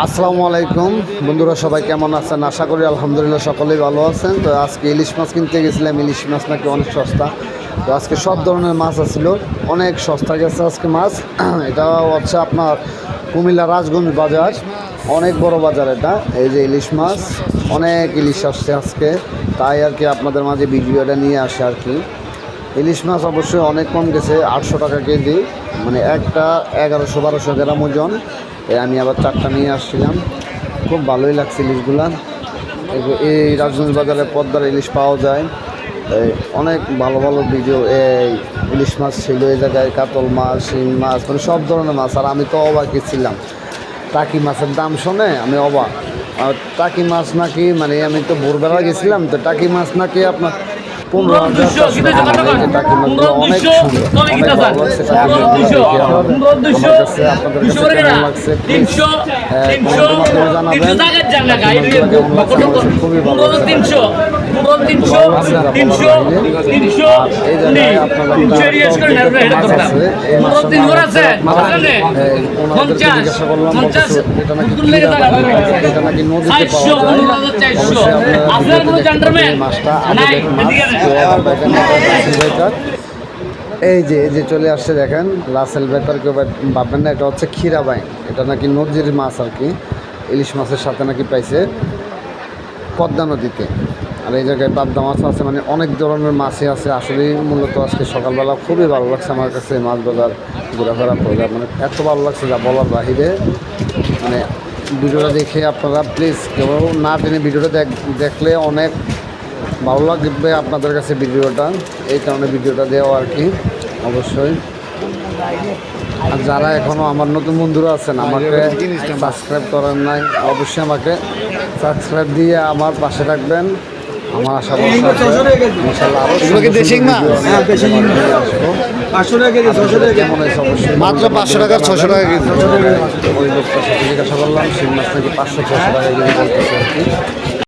আসসালামু আলাইকুম। বন্ধুরা, সবাই কেমন আছেন? আশা করি আলহামদুলিল্লাহ সকলেই ভালো আছেন। তো আজকে ইলিশ মাছ কিনতে গেছিলাম। ইলিশ মাছ নাকি অনেক সস্তা। তো আজকে সব ধরনের মাছ আছিল। অনেক সস্তা গেছে আজকে মাছ। এটা হচ্ছে আপনার কুমিল্লা রাজগঞ্জ বাজার। অনেক বড় বাজার এটা। এই যে ইলিশ মাছ, অনেক ইলিশ আসছে আজকে। তাই আর কি আপনাদের মাঝে ভিডিওটা নিয়ে আসে আর কি। ইলিশ মাছ অবশ্যই অনেক কম গেছে, আটশো টাকা কেজি। মানে একটা এগারোশো বারোশো গ্রাম ওজন। আমি আবার চারটা নিয়ে আসছিলাম। খুব ভালোই লাগছে ইলিশগুলা। এই- রাজগঞ্জ বাজারে পদ্মার ইলিশ পাওয়া যায়। অনেক ভালো ভালো ভিডিও এই ইলিশ মাছ ছিল এই জায়গায়, কাতল মাছ, শিং মাছ মানে সব ধরনের মাছ। আর আমি তো অবাকই ছিলাম টাকি মাছের দাম শুনে আমি অবাক। আর টাকি মাছ নাকি মানে আমি তো ভোরবেলা গেছিলাম, তো টাকি মাছ নাকি আপনার পনেরো হাজার টাকা। কাছে খুবই ভালো এই যে এই যে চলে আসছে দেখেন রাসেল বেতার কেউ ভাব- ভাববেন না এটা হচ্ছে ক্ষীরাবাইন এটা নাকি নদীর মাছ আর কি ইলিশ মাছের সাথে নাকি পাইছে পদ্মা নদীতে। আর এই জায়গায় পাবদা মাছ আছে মানে অনেক ধরনের মাছই আছে। আসলে মূলত আজকে সকালবেলা খুবই ভালো লাগছে আমার কাছে মাছ বাজার, ঘোরাফেরা করে মানে এত ভালো লাগছে যা বলার বাহিরে। মানে ভিডিওটা দেখে আপনারা প্লিজ কেউ না টেনে ভিডিওটা দেখ- দেখলে অনেক ভালো লাগবে আপনাদের কাছে ভিডিওটা। এই কারণে ভিডিওটা দেওয়া আর কি, অবশ্যই। আর যারা এখনও আমার নতুন বন্ধুরা আছেন, আমাকে সাবস্ক্রাইব করেন নাই, অবশ্যই আমাকে সাবস্ক্রাইব দিয়ে আমার পাশে রাখবেন আমার আশা অবশ্যই। মাত্র পাঁচশো টাকা ছশো টাকা কেজি। ওই লোকটা সাথে জিজ্ঞাসা করলাম সেই মাছ নাকি পাঁচশো ছশো টাকা কেজি বলতেছে আর কি।